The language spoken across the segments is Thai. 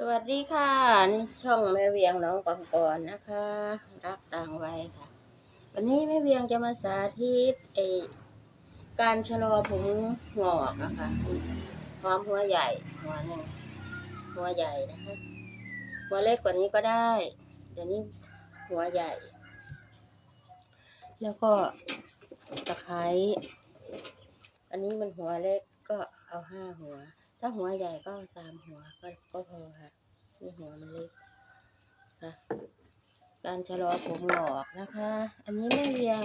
สวัสดีค่ะนี่ช่องแม่เวียงน้องปังปอนนะคะ รักต่างวัยค่ะ วันนี้แม่เวียงจะมาสาธิตไอการชะลอผมงอกนะคะพร้อมหัวใหญ่หัวหนึ่งหัวใหญ่นะคะหัวเล็กกว่านี้ก็ได้แต่นี่หัวใหญ่ แล้วก็ตะไคร้อันนี้มันหัวเล็กก็เอาห้าหัว ถ้าหัวใหญ่ก็สามหัวก็ก็พอค่ะนี่หัวมันเล็กค่ะ การชะลอผมหงอกนะคะ อันนี้แม่เวียง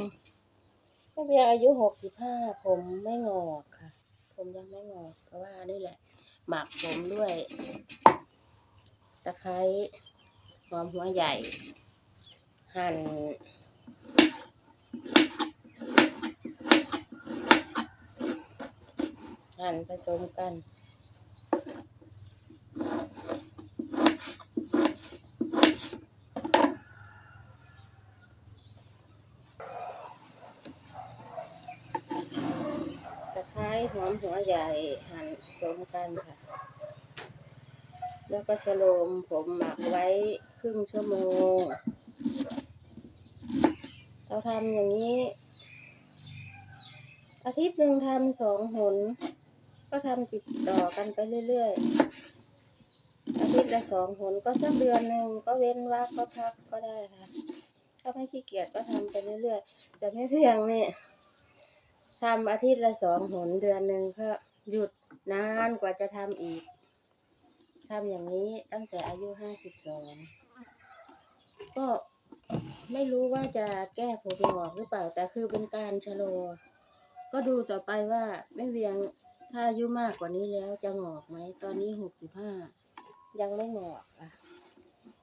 แม่เวียงอายุหกสิบห้าผมไม่งอกค่ะ ผมยังไม่งอกเพราะว่านี่แหละ หมักผมด้วย ตะไคร้หอมหัวใหญ่ หั่นหั่นผสมกัน ตะไคร้ หอมหัวใหญ่หั่นผสมกันค่ะ แล้วก็ชะโลมผมหมักไว้ครึ่งชั่วโมง เราทำอย่างนี้ อาทิตย์หนึ่งทำสองหน ก็ทำติดต่อกันไปเรื่อยๆ อาทิตย์ละสองหนก็สักเดือนหนึ่งก็เว้นวักก็พักก็ได้ค่ะ ถ้าไม่ขี้เกียจก็ทำไปเรื่อยๆ แต่ไม่เพียงเนี่ย ทำอาทิตย์ละสองหนเดือนหนึ่งก็หยุดนานกว่าจะทำอีกทำอย่างนี้ตั้งแต่อายุห้าสิบสองก็ไม่รู้ว่าจะแก้ผมหงอกหรือเปล่า แต่คือเป็นการชะลอ ก็ดูต่อไปว่าแม่เวียงถ้าอายุมากกว่านี้แล้วจะหงอกไหม ตอนนี้หกสิบห้ายังไม่หงอกอะ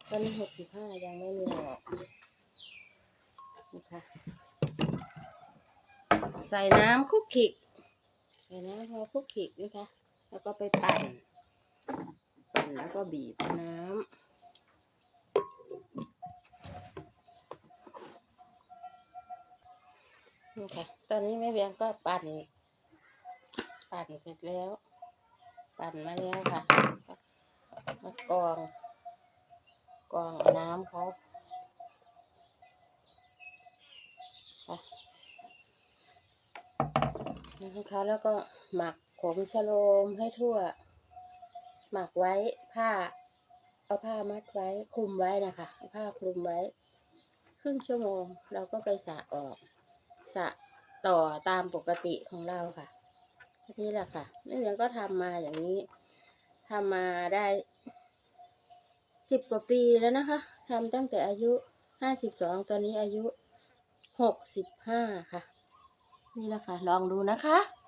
ตอนนี้หกสิบห้ายังไม่มีงอกนะคะ ใส่น้ำคุกคิกใส่น้ำพอคุกคิกนะคะ แล้วก็ไปปั่น ปั่นแล้วก็บีบน้ำนี่ค่ะ ตอนนี้แม่เวียงก็ปั่น ปั่นเสร็จแล้ว ปั่นมาแล้วค่ะมากรองกรองน้ำเขา นะคะ แล้วก็หมักขมชโลมให้ทั่ว หมักไว้ผ้า เอาผ้ามัดไว้คลุมไว้นะคะเอาผ้าคลุมไว้ ครึ่งชั่วโมง เราก็ไปสระออกสระต่อตามปกติของเราค่ะนี่แหละค่ะแม่เวียงก็ทำมาอย่างนี้ทำมาได้สิบกว่าปีแล้วนะคะทำตั้งแต่อายุห้าสิบสองตอนนี้อายุหกสิบห้าค่ะ นี่แหละค่ะ ลองดูนะคะ